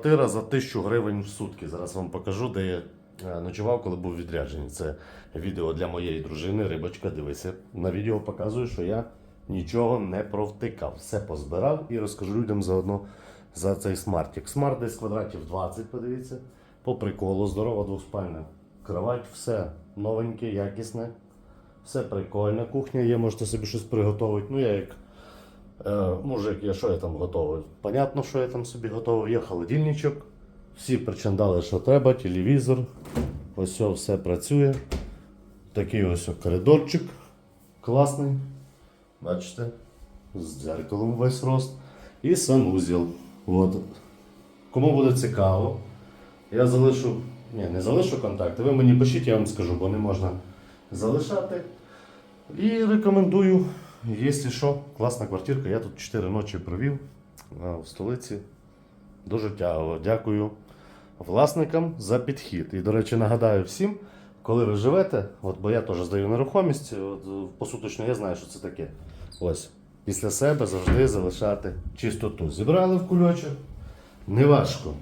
квартира за 1000 гривень в сутки. Зараз вам покажу, де я е, ночував, коли був відряджений. Це відео для моєї дружини. Рибочка, дивися. На відео показую, що я нічого не провтикав. Все позбирав і розкажу людям заодно за цей смартик. Смарт десь квадратів 20, подивіться. По приколу, здорова двоспальна кровать, все новеньке, якісне. Все прикольно. Кухня є, можете собі щось приготувати. Ну, я як е, мужик, я що я там готовий? Понятно, що я там собі готовий. Є холодильничок. Всі причандали, що треба, телевізор. Ось все, працює. Такий ось коридорчик. Класний. Бачите? З дзеркалом весь рост. І санузел. От. Кому буде цікаво, я залишу. Ні, не залишу контакти. Ви мені пишіть, я вам скажу, бо не можна залишати. І рекомендую, якщо що, класна квартирка. Я тут 4 ночі провів в столиці. Дуже тягово. Дякую власникам за підхід. І, до речі, нагадаю всім, коли ви живете, от, бо я теж здаю нерухомість, от, посуточно я знаю, що це таке. Ось. Після себе завжди залишати чистоту. Зібрали в кульочок, неважко.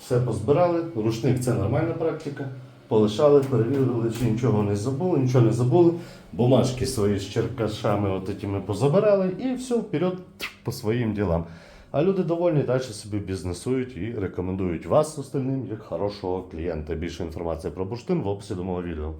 Все позбирали, рушник це нормальна практика. Полишали, перевірили, чи нічого не забули, нічого не забули. Бумажки свої з черкашами от этими позабирали і все, вперед по своїм ділам. А люди довольні, далі собі бізнесують і рекомендують вас остальним як хорошого клієнта. Більше інформації про бурштин в описі до мого відео.